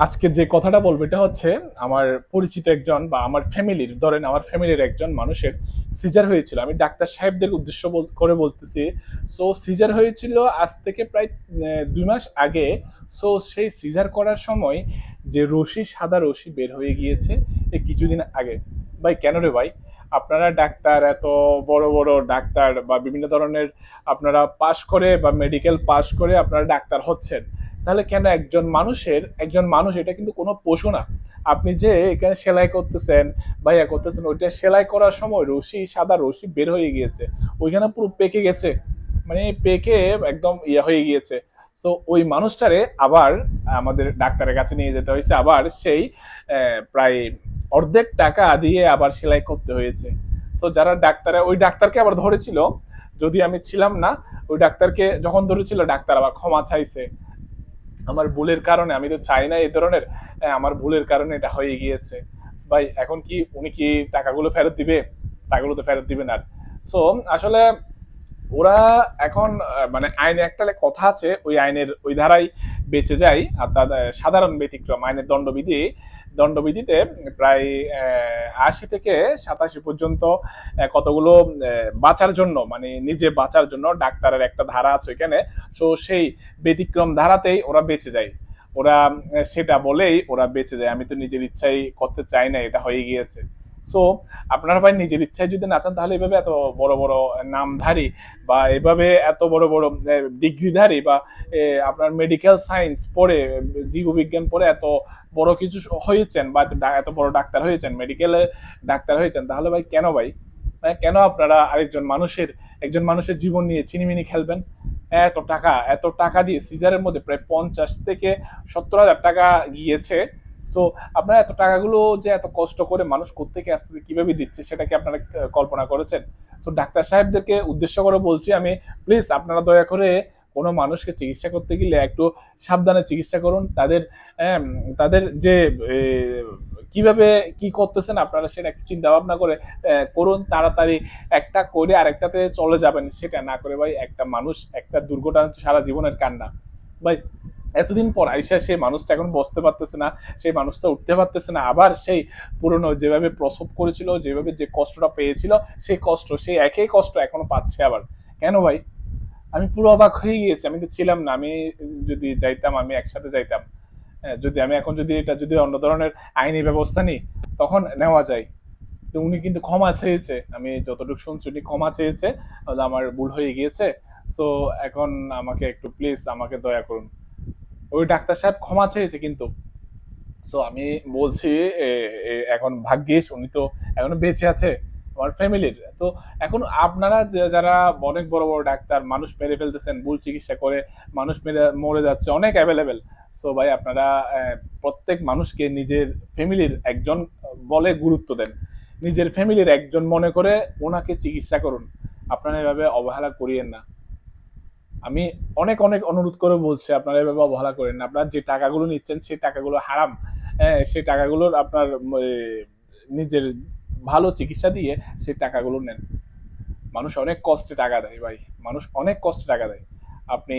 আজকে যে কথাটা বলব, এটা হচ্ছে আমার পরিচিত একজন বা আমার ফ্যামিলির, ধরেন আমার ফ্যামিলির একজন মানুষের সিজার হয়েছিল। আমি ডাক্তার সাহেবদের উদ্দেশ্য করে বলতেছি সো সিজার হয়েছিল আজ থেকে প্রায় দুই মাস আগে। সো সেই সিজার করার সময় যে রশি, সাদা রশি বের হয়ে গিয়েছে এই কিছুদিন আগে। ভাই, কেন রে ভাই? আপনারা ডাক্তার, এত বড় বড় ডাক্তার বা বিভিন্ন ধরনের আপনারা পাশ করে বা মেডিকেল পাশ করে আপনারা ডাক্তার হচ্ছেন। তাহলে কেন একজন মানুষের, একজন মানুষ এটা কিন্তু কোনো পশু না। আপনি যে এখানে সেলাই করতেছেন, বা ইয়া করতেছেন, ওইটা সেলাই করার সময় রশি, সাদা রশি বের হয়ে গিয়েছে। ওইখানে পুরো পেকে গেছে। মানে পেকে একদম ইয়ে হয়ে গিয়েছে। তো ওই মানুষটারে আবার আমাদের ডাক্তারের কাছে নিয়ে যেতে হয়েছে। আবার সেই প্রায় অর্ধেক টাকা দিয়ে আবার সেলাই করতে হয়েছে। সো যারা ডাক্তারে, ওই ডাক্তারকে আবার ধরেছিল। যদি আমি ছিলাম না, ওই ডাক্তারকে যখন ধরেছিল, ডাক্তার আবার ক্ষমা চাইছে। আমার ভুলের কারণে, আমি তো চাই না এই ধরনের আমার ভুলের কারণে এটা হয়ে গিয়েছে। ভাই, এখন কি উনি কি টাকাগুলো ফেরত দিবে? টাকাগুলো তো ফেরত দিবে না সো আসলে ওরা এখন মানে আইনে একটা কথা আছে, ওই আইনের, ওই ধারাই বেঁচে যায় আর তাদের সাধারণ ব্যতিক্রম, আইনের দণ্ডবিধি, দণ্ডবিধিতে প্রায় আশি থেকে সাতাশি পর্যন্ত কতগুলো বাঁচার জন্য মানে নিজে বাঁচার জন্য ডাক্তারের একটা ধারা আছে ওইখানে। সো সেই ব্যতিক্রম ধারাতেই ওরা বেঁচে যায়। ওরা সেটা বলেই ওরা বেঁচে যায়। আমি তো নিজের ইচ্ছাই করতে চাই না, এটা হয়ে গিয়েছে। সো আপনারা ভাই নিজের ইচ্ছায় যদি না চান তাহলে এভাবে এত বড় বড় নামধারী বা এভাবে এত বড় বড় ডিগ্রিধারী বা আপনার মেডিকেল সায়েন্স পড়ে জীববিজ্ঞান পড়ে এত বড় কিছু হয়েছেন বা এত বড় ডাক্তার হয়েছেন মেডিকেলে ডাক্তার হয়েছেন তাহলে ভাই কেন ভাই? হ্যাঁ, কেন আপনারা আরেকজন মানুষের একজন মানুষের জীবন নিয়ে চিনিমিনি খেলবেন? এত টাকা এত টাকা দিয়ে সিজারের মধ্যে প্রায় পঞ্চাশ থেকে সত্তর হাজার টাকা গিয়েছে। সো আপনারা এত টাকাগুলো যে এত কষ্ট করে মানুষ কোথেকে আসতে কীভাবে দিচ্ছে সেটা কি আপনারা কল্পনা করেছেন? সো ডাক্তার সাহেবদেরকে উদ্দেশ্য করে বলছি আমি প্লিজ আপনারা দয়া করে কোনো মানুষকে চিকিৎসা করতে গেলে একটু সাবধানে চিকিৎসা করুন। তাদের আম, তাদের যে কীভাবে কি করতেছেন আপনারা সেটা একটু চিন্তা ভাবনা করে করুন। তাড়াতাড়ি একটা করে আরেকটাতে চলে যাবেন সেটা না করে ভাই একটা মানুষ একটা দুর্ঘটনা সারা জীবনের কান্না। ভাই এতদিন পর আইসা সেই মানুষটা এখন বসতে পারতেছে না সেই মানুষটা উঠতে পারতেছে না। আবার সেই পুরনো যেভাবে প্রসব করেছিল যেভাবে যে কষ্টটা পেয়েছিল সেই কষ্ট সেই একই কষ্ট এখনও পাচ্ছে আবার। কেন ভাই? আমি পুরো অবাক হয়ে গিয়েছি। আমি তো ছিলাম না আমি যদি যাইতাম আমি একসাথে যাইতাম। হ্যাঁ, যদি আমি এখন যদি এটা যদি অন্য ধরনের আইনি ব্যবস্থা নিই তখন নেওয়া যায়। তো উনি কিন্তু ক্ষমা চেয়েছে। আমি যতটুকু শুনছি উনি ক্ষমা চেয়েছে আমার ভুল হয়ে গিয়েছে। সো এখন আমাকে একটু প্লিজ আমাকে দয়া করুন। ওই ডাক্তার সাহেব ক্ষমা চেয়েছে কিন্তু। সো আমি বলছি এখন ভাগ্যিস উনি তো এখনও বেঁচে আছে, আমার ফ্যামিলির। তো এখন আপনারা যারা অনেক বড় বড় ডাক্তার, মানুষ মেরে ফেলতেছেন, ভুল চিকিৎসা করে, মানুষ মেরে, মরে যাচ্ছে, অনেক অ্যাভেলেবেল সো ভাই, আপনারা প্রত্যেক মানুষকে নিজের ফ্যামিলির একজন বলে গুরুত্ব দেন। নিজের ফ্যামিলির একজন মনে করে ওনাকে চিকিৎসা করুন। আপনারা এভাবে অবহেলা করিয়েন না। আমি অনেক অনেক অনুরোধ করে বলছি, আপনারা এভাবে অবহেলা করেন না। আপনারা যে টাকাগুলো নিচ্ছেন, সেই টাকাগুলো হারাম। হ্যাঁ সেই টাকাগুলোর আপনার নিজের ভালো চিকিৎসা দিয়ে সেই টাকাগুলো নেন। মানুষ অনেক কষ্টে টাকা দেয় ভাই। মানুষ অনেক কষ্টে টাকা দেয়। আপনি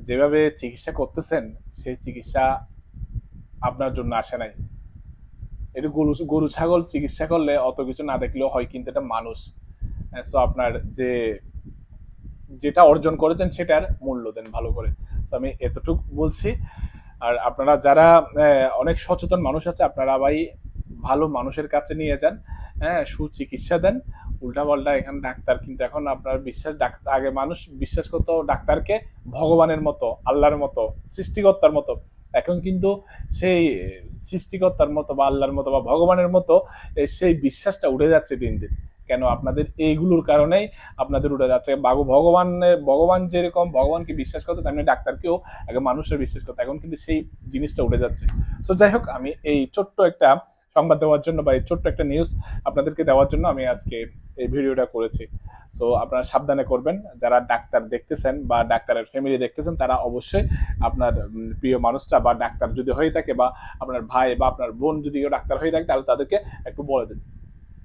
যেভাবে চিকিৎসা করতেছেন, সেই চিকিৎসা আপনার জন্য আসে নাই। একটু গরু গরু, ছাগল চিকিৎসা করলে অত কিছু না দেখলেও হয়, কিন্তু এটা মানুষ। সো আপনার যে যেটা অর্জন করেছেন সেটার মূল্য দেন ভালো করে। আমি এতটুকু বলছি। আর আপনারা যারা অনেক সচেতন মানুষ আছে, আপনারা ভাই ভালো মানুষের কাছে নিয়ে যান হ্যাঁ সুচিকিৎসা দেন। উল্টাপাল্টা এখানে ডাক্তার কিন্তু এখন আপনার বিশ্বাস ডাক্তার আগে মানুষ বিশ্বাস করতো ডাক্তারকে ভগবানের মতো, আল্লাহর মতো, সৃষ্টিকর্তার মতো। এখন কিন্তু সেই সৃষ্টিকর্তার মতো বা আল্লাহর মতো বা ভগবানের মতো সেই বিশ্বাসটা উঠে যাচ্ছে দিন দিন। কেন আপনাদের এইগুলোর কারণেই আপনাদের উঠে যাচ্ছে? বাবু ভগবান ভগবান যেরকম, ভগবানকে বিশ্বাস করতো, তেমনি ডাক্তারকেও আগে মানুষের বিশ্বাস করতো। এখন কিন্তু সেই জিনিসটা উঠে যাচ্ছে। সো যাই হোক, আমি এই ছোট্ট একটা সংবাদ দেওয়ার জন্য বা এই ছোট্ট একটা নিউজ আপনাদেরকে দেওয়ার জন্য আমি আজকে এই ভিডিওটা করেছি। সো আপনারা সাবধানে করবেন। যারা ডাক্তার দেখতেছেন বা ডাক্তারের ফ্যামিলি দেখতেছেন, তারা অবশ্যই আপনার প্রিয় মানুষটা বা ডাক্তার যদি হয়ে থাকে বা আপনার ভাই বা আপনার বোন যদি ডাক্তার হয়ে থাকে, তাহলে তাদেরকে একটু বলে দিন।